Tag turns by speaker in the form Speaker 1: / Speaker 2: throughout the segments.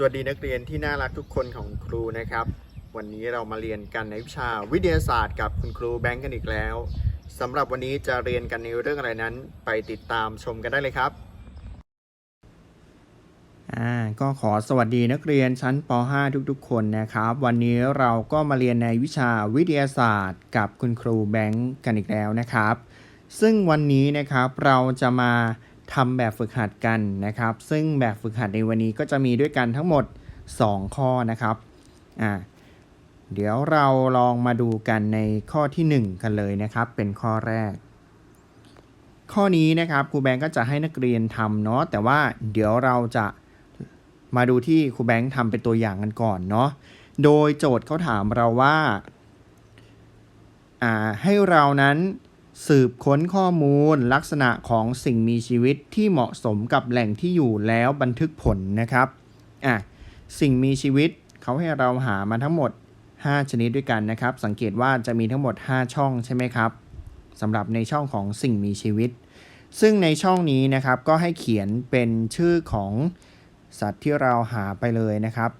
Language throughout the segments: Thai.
Speaker 1: สวัสดีนักเรียนที่น่ารักทุกคนของครูนะครับ วันนี้เรามาเรียนกันในวิชาวิทยาศาสตร์กับคุณครูแบงค์กันอีกแล้วสำหรับวันนี้จะเรียนกันในเรื่องอะไรนั้น ไปติดตามชมกันได้เลยครับอ่าก็ขอสวัสดีนักเรียนชั้นป .5 ทุกๆ คนนะครับ วันนี้เราก็มาเรียนในวิชาวิทยาศาสตร์ กับคุณครูแบงค์กันอีกแล้วนะครับ ซึ่งวันนี้นะครับเราจะมา ทำแบบฝึกหัดกันนะครับ ซึ่งแบบฝึกหัดในวันนี้ก็จะมีด้วยกันทั้งหมด 2 ข้อนะครับอ่าเดี๋ยวเราลองมาดูกันในข้อทีหนึ่1 กันเลยนะครับ เป็นข้อแรก ข้อนี้นะครับครูแบงก์ก็จะให้นักเรียนทำเนาะแต่ว่าเดี๋ยวเราจะมาดูที่ครูแบงค์ทำเป็นตัวอย่างกันก่อนเนาะโดยโจทย์เขาถามเราว่าอ่าให้เรานั้น สืบค้นข้อมูลลักษณะของสิ่งมีชีวิตที่เหมาะสมกับแหล่งที่อยู่แล้วบันทึกผลนะครับอะสิ่งมีชีวิตเขาให้เราหามาทั้งหมด 5 ชนิดด้วยกันนะครับ สังเกตว่าจะมีทั้งหมด 5 ช่องใช่ไหมครับสำหรับในช่องของสิ่งมีชีวิต ซึ่งในช่องนี้นะครับก็ให้เขียนเป็นชื่อของสัตว์ที่เราหาไปเลยนะครับ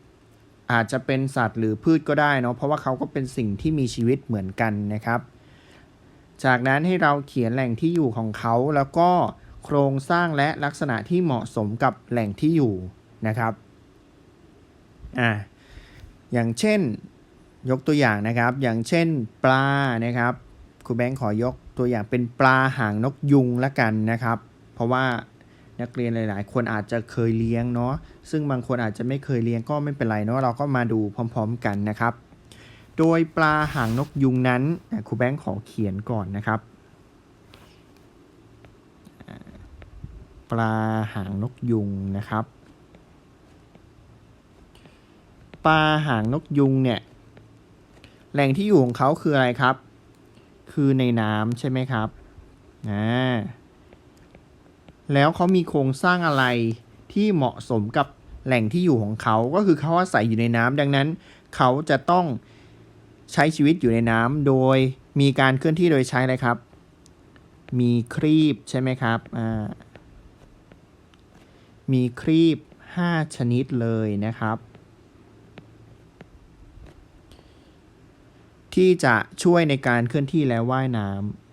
Speaker 1: อาจจะเป็นสัตว์หรือพืชก็ได้เนาะเพราะว่าเขาก็เป็นสิ่งที่มีชีวิตเหมือนกันนะครับ จากนั้นให้เราเขียนแหล่งที่อยู่ของเขาแล้วก็โครงสร้างและลักษณะที่เหมาะสมกับแหล่งที่อยู่นะครับอ่าอย่างเช่นยกตัวอย่างนะครับ อย่างเช่นปลานะครับครูแบงค์ขอยกตัวอย่างเป็นปลาหางนกยุงละกันนะครับ เพราะว่านักเรียนหลาย ๆ คนอาจจะเคยเลี้ยงเนาะซึ่งบางคนอาจจะไม่เคยเลี้ยงก็ไม่เป็นไรเนาะเราก็มาดูพร้อม ๆ กันนะครับ โดยปลาหางนกยุงนั้นครูแบงค์ขอเขียนก่อนนะครับ ปลาหางนกยุงนะครับ ปลาหางนกยุงเนี่ยแหล่งที่อยู่ของเขาคืออะไรครับ คือในน้ำใช่ไหมครับอ่าแล้วเขามีโครงสร้างอะไรที่เหมาะสมกับแหล่งที่อยู่ของเขา ก็คือเขาอาศัยอยู่ในน้ำดังนั้น เขาจะต้อง ใช้ชีวิตอยู่ในน้ำโดยมีการเคลื่อนที่โดยใช้อะไรครับ มีครีบใช่ไหมครับอ่ามีครีบ 5 ชนิดเลยนะครับ ที่จะช่วยในการเคลื่อนที่และว่ายน้ำ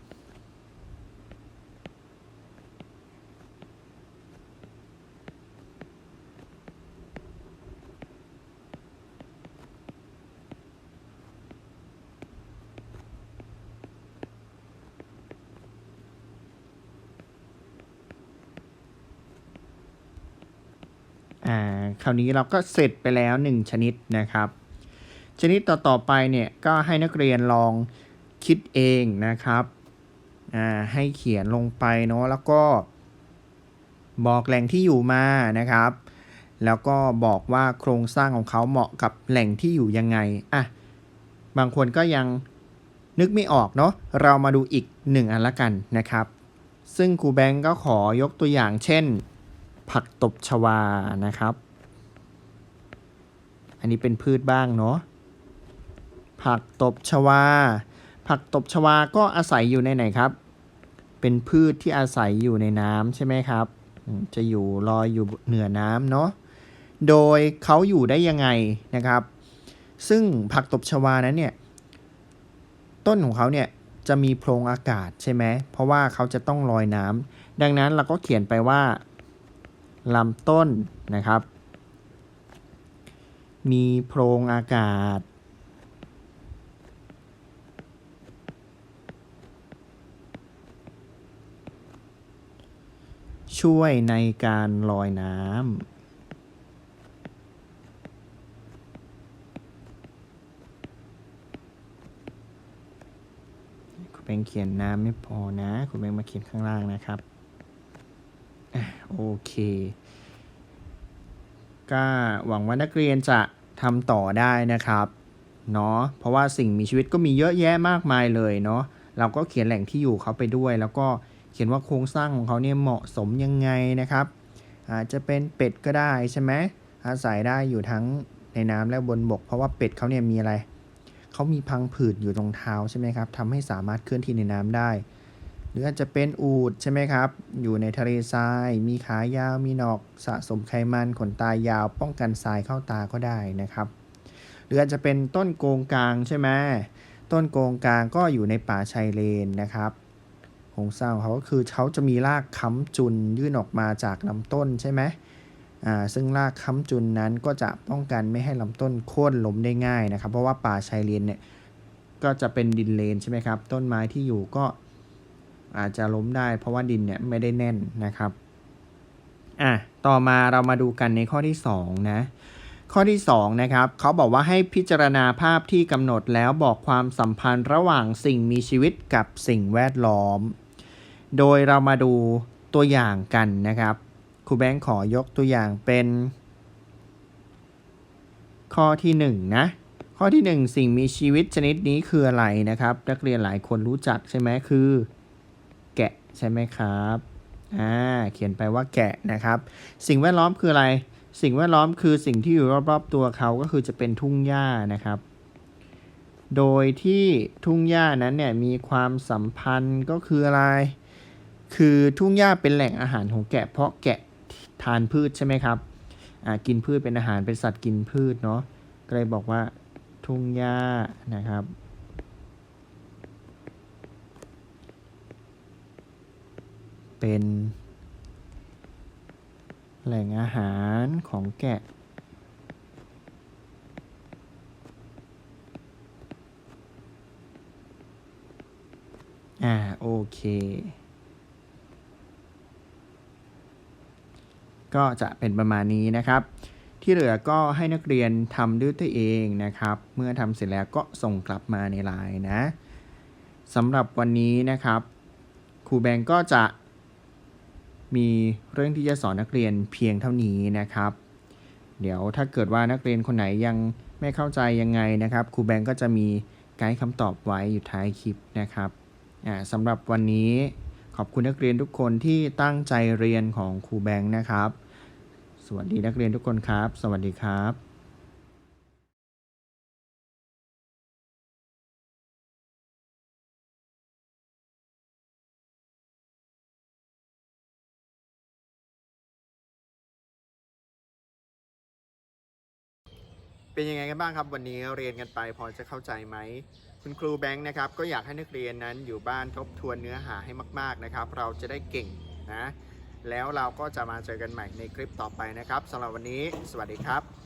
Speaker 1: อ่าคราวนี้เราก็เสร็จไปแล้ว 1 ชนิดนะครับ ชนิดต่อๆไปเนี่ยก็ให้นักเรียนลองคิดเองนะครับอ่าให้เขียนลงไปเนาะแล้วก็บอกแหล่งที่อยู่มานะครับ แล้วก็บอกว่าโครงสร้างของเขาเหมาะกับแหล่งที่อยู่ยังไงอะบางคนก็ยังนึกไม่ออกเนาะเรามาดูอีกหนึ่งอันละกันนะครับ ซึ่งครูแบงก์ก็ขอยกตัวอย่างเช่น ผักตบชวานะครับ อันนี้เป็นพืชบ้างเนาะผักตบชวา ผักตบชวาก็อาศัยอยู่ในไหนครับ เป็นพืชที่อาศัยอยู่ในน้ำใช่ไหมครับ จะอยู่ลอยอยู่เหนือน้ำเนาะโดยเขาอยู่ได้ยังไงนะครับ ซึ่งผักตบชวานั้นเนี่ย ต้นของเขาเนี่ยจะมีโพรงอากาศใช่ไหม เพราะว่าเขาจะต้องลอยน้ำดังนั้นเราก็เขียนไปว่า ลำต้นนะครับ มีโพรงอากาศ ช่วยในการลอยน้ำคุณแบงค์เขียนน้ำไม่พอนะ คุณแบงมาเขียนข้างล่างนะครับ โอเคก็หวังว่านักเรียนจะทำต่อได้นะครับเนาะเพราะว่าสิ่งมีชีวิตก็มีเยอะแยะมากมายเลยเนาะเราก็เขียนแหล่งที่อยู่เขาไปด้วย แล้วก็เขียนว่าโครงสร้างของเขาเนี่ยเหมาะสมยังไงนะครับอาจจะเป็นเป็ดก็ได้ใช่ไหมอาศัยได้อยู่ทั้งในน้ำและบนบก เพราะว่าเป็ดเขาเนี่ยมีอะไรเขามีพังผืดอยู่ตรงเท้าใช่ไหมครับทำให้สามารถเคลื่อนที่ในน้ำได้ รืออาจจะเป็นอูดใช่ไหมครับ อยู่ในทะเลทราย มีขายาว มีหนอก สะสมไขมันขนตายาว ป้องกันทรายเข้าตาก็ได้นะครับ หรืออาจจะเป็นต้นโกงกลางใช่ไหมต้นโกงกลางก็อยู่ในป่าชายเลนนะครับโครงสร้างของเขาก็คือเขาจะมีรากค้ำจุนยื่นออกมาจากลำต้นใช่ไหมอ่าซึ่งรากค้ำจุนนั้นก็จะป้องกันไม่ให้ลำต้นโค่นล้มได้ง่ายนะครับ เพราะว่าป่าชายเลนเนี่ยก็จะเป็นดินเลนใช่ไหมครับ ต้นไม้ที่อยู่ก็ อาจจะล้มได้ เพราะว่าดินเนี่ยไม่ได้แน่นนะครับอะต่อมาเรามาดูกันในข้อที่สองนะข้อที่2นะครับเขาบอกว่าให้พิจารณาภาพที่กำหนดแล้วบอกความสัมพันธ์ระหว่างสิ่งมีชีวิตกับสิ่งแวดล้อม โดยเรามาดูตัวอย่างกันนะครับครูแบงค์ขอยกตัวอย่างเป็น ข้อที่1นะข้อที่ 1 สิ่งมีชีวิตชนิดนี้คืออะไรนะครับ นักเรียนหลายคนรู้จักใช่ไหมคือ ใช่ไหมครับอ่าเขียนไปว่าแกะนะครับ สิ่งแวดล้อมคืออะไร สิ่งแวดล้อมคือสิ่งที่อยู่รอบๆตัวเขาก็คือจะเป็นทุ่งหญ้านะครับ โดยที่ทุ่งหญ้านั้นเนี่ยมีความสัมพันธ์ก็คืออะไร คือทุ่งหญ้าเป็นแหล่งอาหารของแกะ เพราะแกะทานพืชใช่ไหมครับอ่ากินพืชเป็นอาหารเป็นสัตว์กินพืชเนาะก็เลยบอกว่าทุ่งหญ้านะครับ เป็น แหล่งอาหารของแกะ อ่า โอเค ก็จะเป็นประมาณนี้นะครับ ที่เหลือก็ให้นักเรียนทำด้วยตัวเองนะครับ เมื่อทำเสร็จแล้วก็ส่งกลับมาในไลน์นะสำหรับวันนี้นะครับครูแบงก์ก็จะ มีเรื่องที่จะสอนนักเรียนเพียงเท่านี้นะครับ เดี๋ยวถ้าเกิดว่านักเรียนคนไหนยังไม่เข้าใจยังไงนะครับครูแบงก์ก็จะมีไกด์คำตอบไว้อยู่ท้ายคลิปนะครับอ่าสำหรับวันนี้ขอบคุณนักเรียนทุกคนที่ตั้งใจเรียนของครูแบงค์นะครับ สวัสดีนักเรียนทุกคนครับ สวัสดีครับ เป็นยังไงกันบ้างครับวันนี้เรียนกันไปพอจะเข้าใจไหมคุณครูแบงค์นะครับก็อยากให้นักเรียนนั้นอยู่บ้านทบทวนเนื้อหาให้มาก ๆนะครับ เราจะได้เก่งนะแล้วเราก็จะมาเจอกันใหม่ในคลิปต่อไปนะครับสำหรับวันนี้ สวัสดีครับ